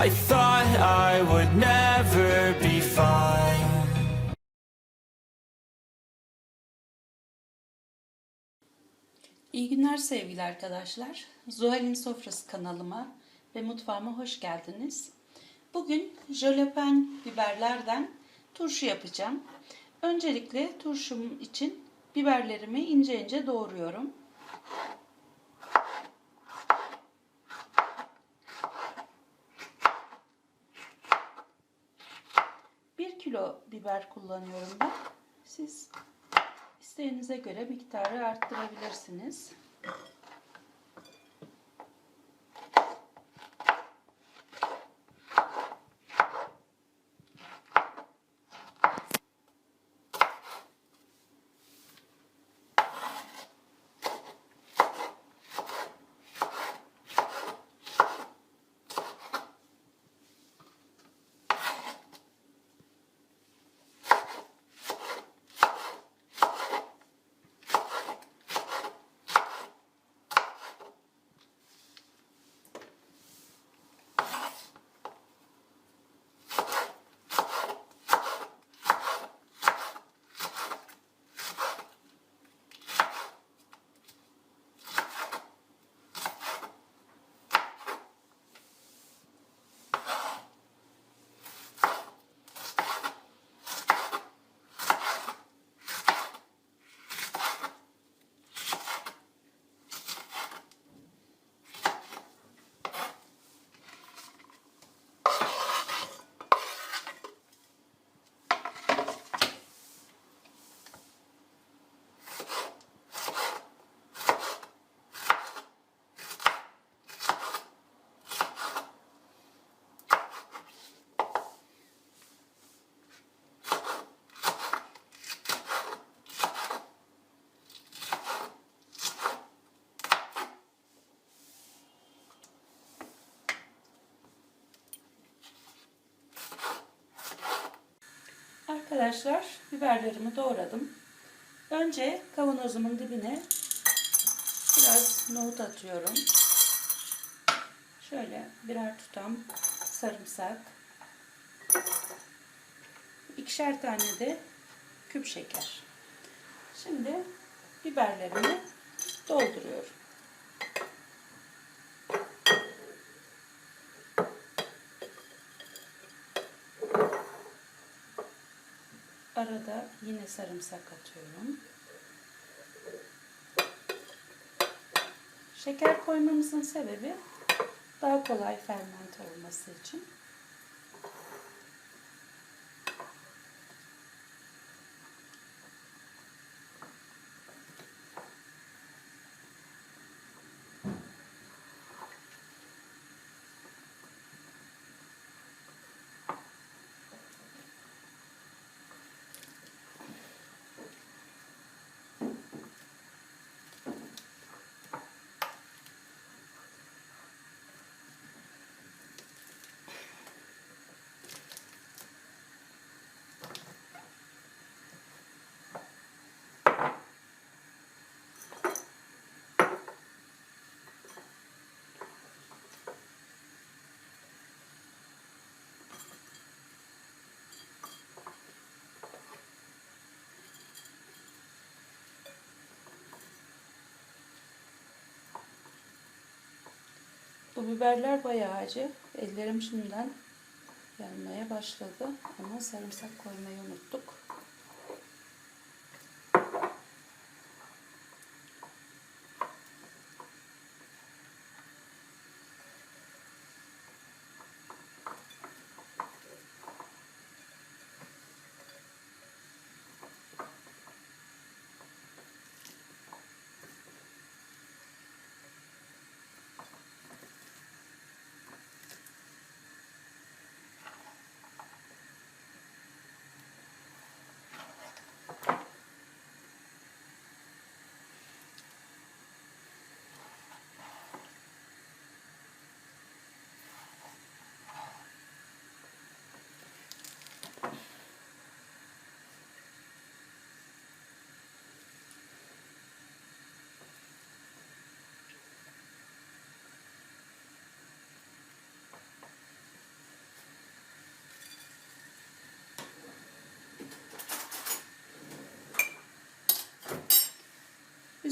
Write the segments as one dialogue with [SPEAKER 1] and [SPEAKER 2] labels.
[SPEAKER 1] I thought I would never be fine.
[SPEAKER 2] İyi günler sevgili arkadaşlar. Zuhal'in Sofrası kanalıma ve mutfağıma hoş geldiniz. Bugün jölepen biberlerden turşu yapacağım. Öncelikle turşum için biberlerimi ince ince doğruyorum. Bir kilo biber kullanıyorum ben. Siz İsteğinize göre miktarı arttırabilirsiniz. Arkadaşlar biberlerimi doğradım. Önce kavanozumun dibine biraz nohut atıyorum. Şöyle birer tutam sarımsak. ikişer tane de küp şeker. Şimdi biberlerimi dolduruyorum. Arada yine sarımsak atıyorum. Şeker koymamızın sebebi daha kolay fermente olması için. Bu biberler bayağı acı. Ellerim şimdiden yanmaya başladı. Ama sarımsak koymayı unuttuk.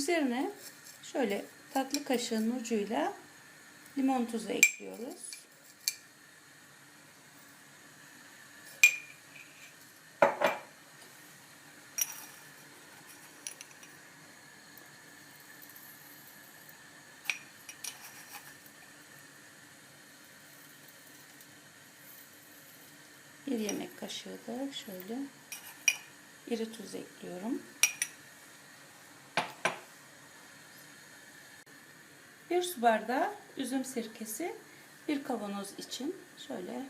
[SPEAKER 2] Üzerine şöyle tatlı kaşığın ucuyla limon tuzu ekliyoruz. Bir yemek kaşığı da şöyle iri tuz ekliyorum. Bir su bardağı üzüm sirkesi bir kavanoz için şöyle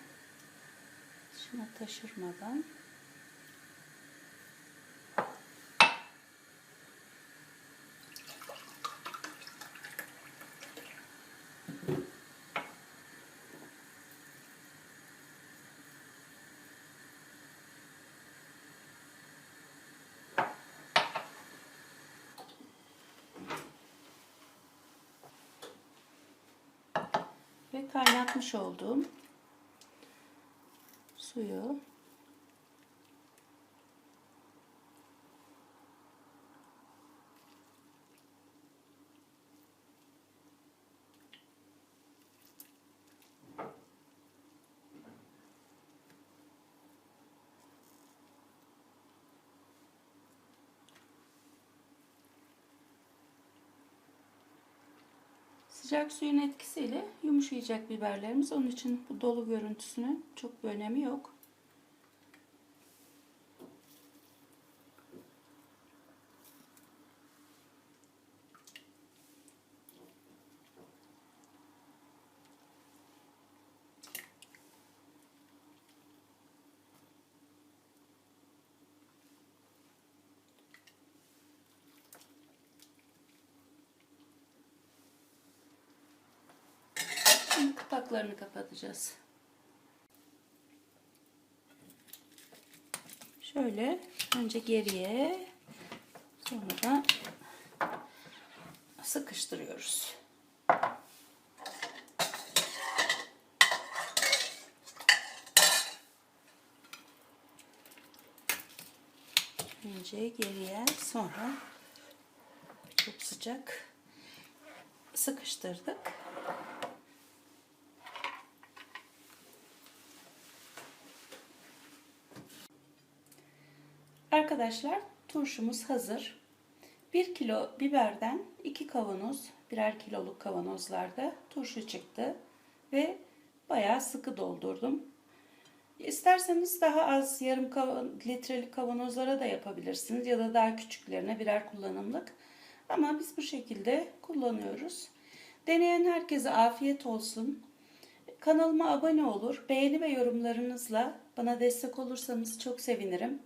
[SPEAKER 2] şuna taşırmadan ve kaynatmış olduğum suyu Sıcak suyun etkisiyle yumuşayacak biberlerimiz. Onun için bu dolu görüntüsünün çok bir önemi yok. Şimdi kapaklarını kapatacağız. Şöyle önce geriye sonra da sıkıştırıyoruz. Önce geriye sonra çok sıcak sıkıştırdık. Arkadaşlar turşumuz hazır. 1 kilo biberden 2 kavanoz, birer kiloluk kavanozlarda turşu çıktı ve bayağı sıkı doldurdum. İsterseniz daha az yarım litrelik kavanozlara da yapabilirsiniz ya da daha küçüklerine birer kullanımlık. Ama biz bu şekilde kullanıyoruz. Deneyen herkese afiyet olsun. Kanalıma abone olur, beğeni ve yorumlarınızla bana destek olursanız çok sevinirim.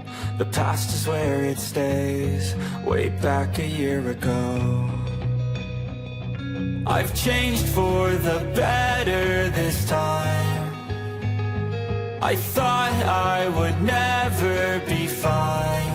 [SPEAKER 1] The past is where it stays, way back a year ago. I've changed for the better this time. I thought I would never be fine.